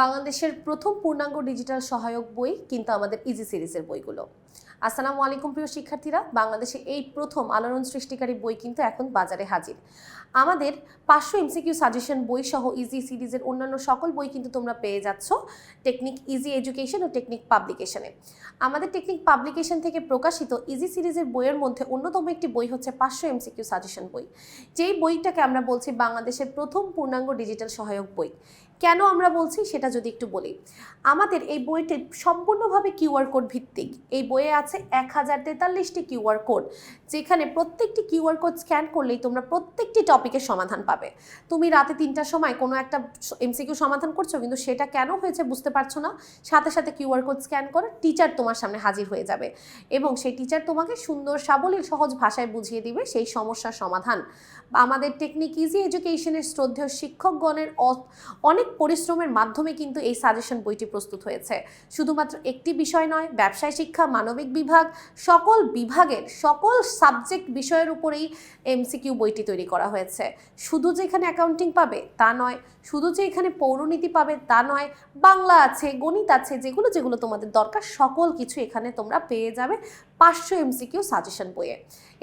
বাংলাদেশের প্রথম পূর্ণাঙ্গ ডিজিটাল সহায়ক বই কিন্তু আমাদের ইজি সিরিজের বইগুলো। আসসালামু আলাইকুম প্রিয় শিক্ষার্থীরা, বাংলাদেশে এই প্রথম আলোড়ন সৃষ্টিকারী বই কিন্তু এখন বাজারে হাজির। আমাদের পাঁচশো এমসিকিউ সাজেশন বই সহ ইজি সিরিজের অন্যান্য সকল বই কিন্তু তোমরা পেয়ে যাচ্ছ টেকনিক ইজি এডুকেশন ও টেকনিক পাবলিকেশনে আমাদের টেকনিক পাবলিকেশন থেকে প্রকাশিত ইজি সিরিজের বইয়ের মধ্যে অন্যতম একটি বই হচ্ছে পাঁচশো এমসিকিউ সাজেশন বই। যেই বইটাকে আমরা বলছি বাংলাদেশের প্রথম পূর্ণাঙ্গ ডিজিটাল সহায়ক বই। কেন আমরা বলছি সেটা যদি একটু বলি। আমাদের এই বইটি সম্পূর্ণভাবে কিউআর কোড ভিত্তিক। এই বইয়ে আছে এক হাজার তেতাল্লিশটি কিউআর কোড, যেখানে প্রত্যেকটি কিউআর কোড স্ক্যান করলেই তোমরা প্রত্যেকটি টপিকের সমাধান পাবে। তুমি রাতে তিনটার সময় কোনো একটা এমসিকিউ সমাধান করছ, কিন্তু সেটা কেন হয়েছে বুঝতে পারছ না। সাথে সাথে কিউআর কোড স্ক্যান করে টিচার তোমার সামনে হাজির হয়ে যাবে এবং সেই টিচার তোমাকে সুন্দর সাবলীল সহজ ভাষায় বুঝিয়ে দিবে সেই সমস্যার সমাধান। আমাদের টেকনিক ইজি এডুকেশনের শ্রদ্ধেয় শিক্ষকগণের অনেক পরিশ্রমের মাধ্যমে কিন্তু এই সাজেশন বইটি প্রস্তুত হয়েছে। শুধুমাত্র একটি বিষয় নয়, ব্যবসায় শিক্ষা, মানবিক বিভাগ, সকল বিভাগের, সকল সাবজেক্ট বিষয়ের উপরেই এমসিকিউ বইটি তৈরি করা হয়েছে। শুধু যে এখানে অ্যাকাউন্টিং পাবে তা নয়, শুধু যে এখানে পৌরনীতি পাবে তা নয়, বাংলা আছে, গণিত আছে, যেগুলো যেগুলো তোমাদের দরকার, সকল কিছু এখানে তোমরা পেয়ে যাবে পাঁচশো এমসিকিউ সাজেশন বইয়ে।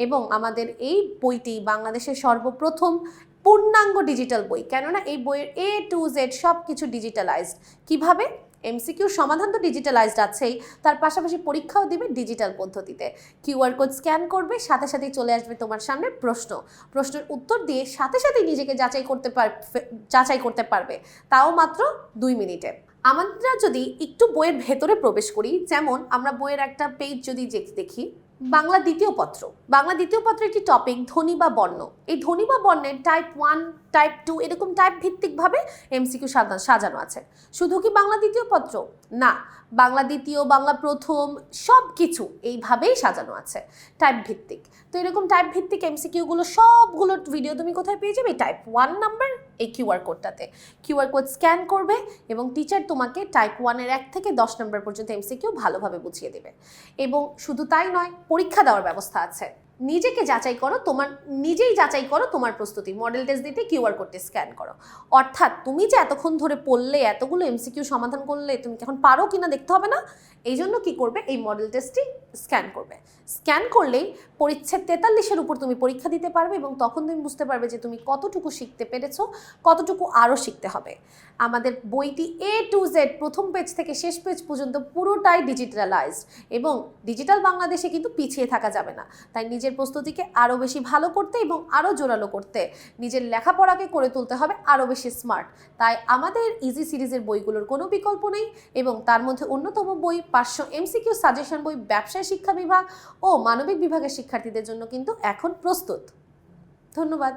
এবং আমাদের এই বইটি বাংলাদেশের সর্বপ্রথম পূর্ণাঙ্গ ডিজিটাল বই। কেননা এই বইয়ের এ টু জেড সব কিছু ডিজিটালাইজড কীভাবে এমসিকিউ সমাধান তো ডিজিটালাইজড আছেই। তার পাশাপাশি পরীক্ষাও দিবে ডিজিটাল পদ্ধতিতে। কিউআর কোড স্ক্যান করবে, সাথে সাথেই চলে আসবে তোমার সামনে প্রশ্ন। প্রশ্নের উত্তর দিয়ে সাথে সাথেই নিজেকে যাচাই করতে পার যাচাই করতে পারবে। তাও মাত্র দুই মিনিটে। আমরা যদি একটু বইয়ের ভেতরে প্রবেশ করি, যেমন আমরা বইয়ের একটা পেজ যদি দেখি। বাংলা দ্বিতীয় পত্র। বাংলা দ্বিতীয় পত্র একটি টপিক ধ্বনি বা বর্ণ। এই ধ্বনি বা বর্ণের টাইপ ওয়ান টাইপ টু এরকম টাইপ ভিত্তিকভাবে এমসিকিউ সাজানো আছে। শুধু কি বাংলা দ্বিতীয় পত্র? না। বাংলা দ্বিতীয়, বাংলা প্রথম সব কিছু এইভাবেই সাজানো আছে টাইপ ভিত্তিক তো এরকম টাইপ ভিত্তিক এমসিকিউগুলো সবগুলো ভিডিও তুমি কোথায় পেয়ে যাবে? টাইপ ওয়ান নাম্বার এই কিউআর কোডটাতে কিউআর কোড স্ক্যান করবে এবং টিচার তোমাকে টাইপ ওয়ানের এক থেকে দশ নম্বর পর্যন্ত এমসিকিউ ভালোভাবে বুঝিয়ে দেবে। এবং শুধু তাই নয়, পরীক্ষা দেওয়ার ব্যবস্থা আছে। নিজেকে যাচাই করো, তোমার, নিজেই যাচাই করো তোমার প্রস্তুতি। মডেল টেস্ট দিতে কিউআর কোডটি স্ক্যান করো। অর্থাৎ তুমি যে এতক্ষণ ধরে পড়লে, এতগুলো এমসিকিউ সমাধান করলে, তুমি এখন পারো কিনা দেখতে হবে না? এই জন্য কী করবে? এই মডেল টেস্টটি স্ক্যান করবে। স্ক্যান করলেই পরিচ্ছেদ তেতাল্লিশের উপর তুমি পরীক্ষা দিতে পারবে এবং তখন তুমি বুঝতে পারবে যে তুমি কতটুকু শিখতে পেরেছ, কতটুকু আরও শিখতে হবে। আমাদের বইটি এ টু জেড প্রথম পেজ থেকে শেষ পেজ পর্যন্ত পুরোটাই ডিজিটালাইজড এবং ডিজিটাল বাংলাদেশে কিন্তু পিছিয়ে থাকা যাবে না। তাই নিজের প্রস্তুতিকে আরও বেশি ভালো করতে এবং আরও জোরালো করতে নিজের লেখাপড়াকে করে তুলতে হবে আরও বেশি স্মার্ট তাই আমাদের ইজি সিরিজের বইগুলোর কোনো বিকল্প নেই এবং তার মধ্যে অন্যতম বই পাঁচশো এমসিকিউ সাজেশন বই ব্যবসায় শিক্ষা বিভাগ ও মানবিক বিভাগের শিক্ষার্থীদের জন্য কিন্তু এখন প্রস্তুত। ধন্যবাদ।